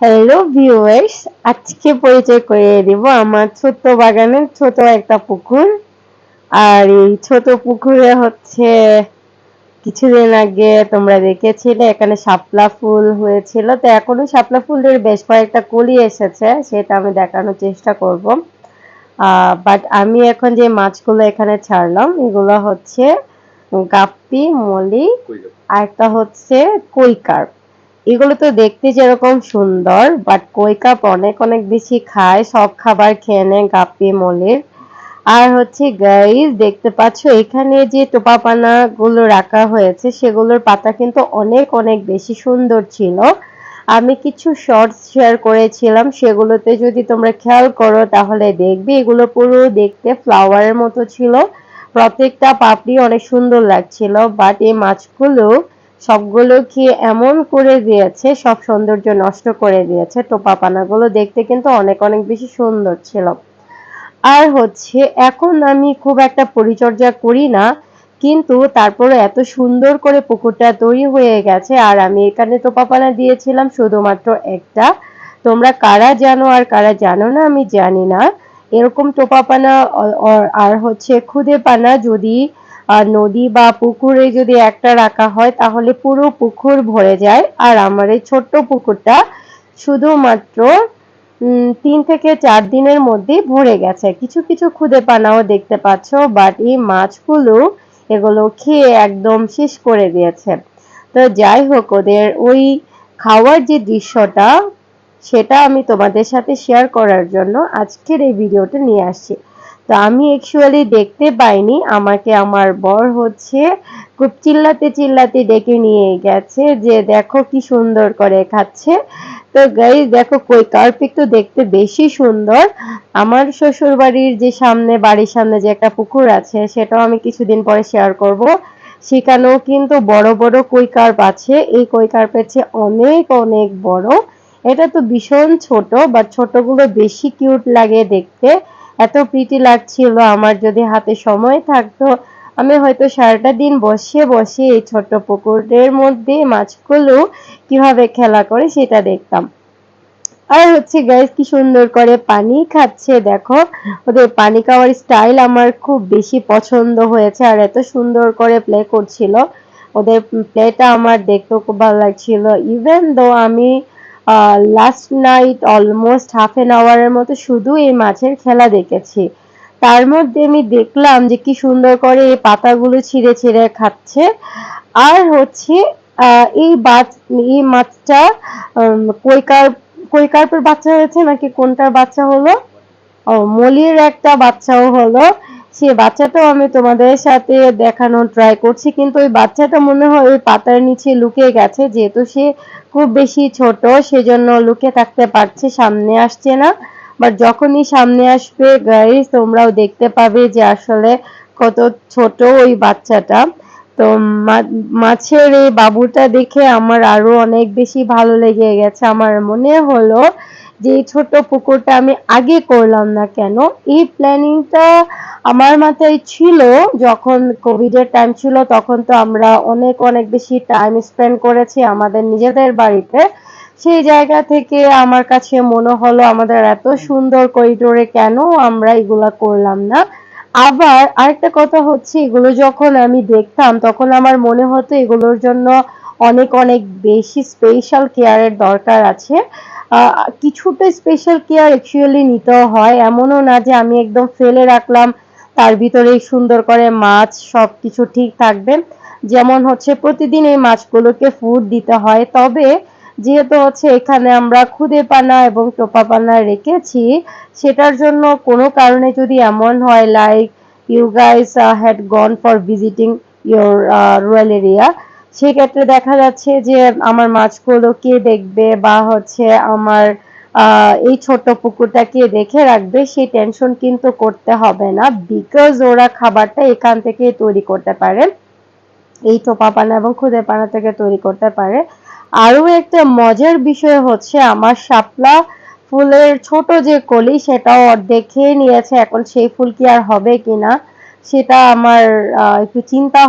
Hello viewers আজকে পরিচয় করিয়ে দিব আমার ছোট্ট বাগানের ছোট একটা পুকুর। আর এই ছোট পুকুরে হচ্ছে কিছুদিন আগে তোমরা দেখেছিলে এখানে শাপলা ফুল হয়েছিল। তো এখনও শাপলা ফুলের বেশ কয়েকটা কলি এসেছে সেটা আমি দেখানোর চেষ্টা করব। বাট আমি এখন যে মাছগুলো এখানে ছাড়লাম এগুলো হচ্ছে গাপ্পি মলি আর একটা হচ্ছে কৈকার এগুলো তো দেখতে যেরকম সুন্দর বাট কই কাপ অনেক অনেক বেশি খায়। সব খাবার খেয়ে নেয় গাপ্পি, মলির। আর হচ্ছে গাইজ দেখতে পাচ্ছ, এখানে যে টোপাপানা গুলো রাখা হয়েছে, সেগুলোর পাতা কিন্তু অনেক অনেক বেশি সুন্দর ছিল। আমি কিছু শর্টস শেয়ার করেছিলাম, সেগুলোতে যদি তোমরা খেয়াল করো, তাহলে দেখবে এগুলো পুরো দেখতে ফ্লাওয়ারের মতো ছিল। প্রত্যেকটা পাপড়ি অনেক সুন্দর লাগছিল বাট এই মাছগুলো সবগুলো কি এমন করে দিয়েছে? সব সৌন্দর্য নষ্ট করে দিয়েছে টোপা পানাগুলো। দেখতে কিন্তু অনেক অনেক বেশি সুন্দর ছিল। আর হচ্ছে, এখন আমি খুব একটা পরিচর্যা করি না, কিন্তু তারপরে এত সুন্দর করে পুকুরটা তৈরি হয়ে গেছে। আর আমি এখানে টোপা পানা দিয়েছিলাম শুধুমাত্র একটা। তোমরা কারা জানো আর কারা জানো না আমি জানি না। এরকম টোপা পানা আর হচ্ছে খুদে পানা যদি আর নদী বা পুকুরে যদি একটা রাখা হয়, তাহলে পুরো পুকুর ভরে যায়। আর আমার এই ছোট্ট পুকুরটা শুধুমাত্র তিন থেকে চার দিনের মধ্যে ভরে গেছে। কিছু কিছু খুদে পানাও দেখতে পাচ্ছ বাট এই মাছগুলো এগুলো খেয়ে একদম শেষ করে দিয়েছে। তো যাই হোক, ওদের ওই খাওয়ার যে দৃশ্যটা, সেটা আমি তোমাদের সাথে শেয়ার করার জন্য আজকের এই ভিডিওটা নিয়ে আসছি। তো আমি অ্যাকচুয়ালি দেখতে পাইনি। আমাকে আমার বর হচ্ছে খুব চিল্লাতে চিল্লাতে ডেকে নিয়ে গেছে যে, দেখো কি সুন্দর করে খাচ্ছে। তো গাই দেখো কই কার্পিক তো দেখতে বেশি সুন্দর। আমার শ্বশুর বাড়ির যে সামনে, বাড়ির সামনে যে একটা পুকুর আছে, সেটাও আমি কিছুদিন পরে শেয়ার করব। সেখানেও কিন্তু বড় বড় কই কার্প আছে। এই কই কার্পের চেয়ে অনেক অনেক বড়। এটা তো ভীষণ ছোট বা ছোটগুলো বেশি কিউট লাগে দেখতে। এত প্রীতি লাগছিল, আমার যদি হাতে সময় থাকতো, আমি হয়তো সারাটা দিন বসে বসে এই ছোট্ট পুকুরের মধ্যে মাছগুলো কীভাবে খেলা করে সেটা দেখতাম। আর হচ্ছে গ্যাস কি সুন্দর করে পানি খাচ্ছে, দেখো। ওদের পানি খাওয়ার স্টাইল আমার খুব বেশি পছন্দ হয়েছে, আর এত সুন্দর করে প্লে করছিল। ওদের প্লেটা আমার দেখতেও খুব ভালো লাগছিল ইভেন দো আমি last night almost half an আওয়ারের মতো শুধু এই মাছের খেলা দেখেছি। তার মধ্যে আমি দেখলাম যে কি সুন্দর করে এই পাতাগুলো ছিঁড়ে ছিঁড়ে খাচ্ছে। আর হচ্ছে এই বাচ এই মাছটা কৈকার কৈকার্পের বাচ্চা হয়েছে নাকি কোনটার বাচ্চা হলো? ও, মলির একটা বাচ্চাও হলো। সে বাচ্চাটাও আমি তোমাদের সাথে দেখানোর ট্রাই করছি, কিন্তু ওই বাচ্চাটা মনে হয় ওই পাতার নিচে লুকিয়ে গেছে, যেহেতু সে খুব বেশি ছোট, সেজন্য লুকিয়ে থাকতে পারছে, সামনে আসছে না। বাট যখনই সামনে আসবে গাইস তোমরাও দেখতে পাবে যে আসলে কত ছোট ওই বাচ্চাটা। তো মাছের এই বাবুটা দেখে আমার আরও অনেক বেশি ভালো লেগে গেছে, আমার মনে হলো যে ছোট্ট পুকুরটা আমি আগে করলাম না কেন, এই প্ল্যানিংটা আমার মাথায় ছিল যখন কোভিডের টাইম ছিল, তখন তো আমরা অনেক অনেক বেশি টাইম স্পেন্ড করেছি আমাদের নিজেদের বাড়িতে। সেই জায়গা থেকে আমার কাছে মনে হলো, আমাদের এত সুন্দর করিডোরে কেন আমরা এগুলা করলাম না? আবার আরেকটা কথা হচ্ছে, এগুলো যখন আমি দেখতাম, তখন আমার মনে হতো এগুলোর জন্য অনেক অনেক বেশি স্পেশাল কেয়ারের দরকার আছে। কিছুটা স্পেশাল কেয়ার অ্যাকচুয়ালি নিতে হয়। এমনও না যে আমি একদম ফেলে রাখলাম, তার ভিতরে সুন্দর করে মাছ সব কিছু ঠিক থাকবে। যেমন হচ্ছে প্রতিদিন এই মাছগুলোকে ফুড দিতে হয়। তবে যেহেতু হচ্ছে এখানে আমরা খুদে পানা এবং টোপা পানা রেখেছি, সেটার জন্য কোনো কারণে যদি এমন হয় like you guys had gone for visiting your rural area সেক্ষেত্রে দেখা যাচ্ছে যে আমার মাছগুলো কে দেখবে বা হচ্ছে আমার এই ছোট পুকুরটাকে দেখে রাখবে, সেই টেনশন কিন্তু করতে হবে না বিকজ ওরা খাবারটা এখান থেকে তৈরি করতে পারে। এই টোপা পানা এবং খুদে পানা থেকে তৈরি করতে পারে। আরও একটা মজার বিষয় হচ্ছে আমার শাপলা ফুলের ছোট যে কলি সেটাও খেয়ে নিয়েছে, এখন সেই ফুল কি আর হবে কিনা, সেটা আমার একটু চিন্তা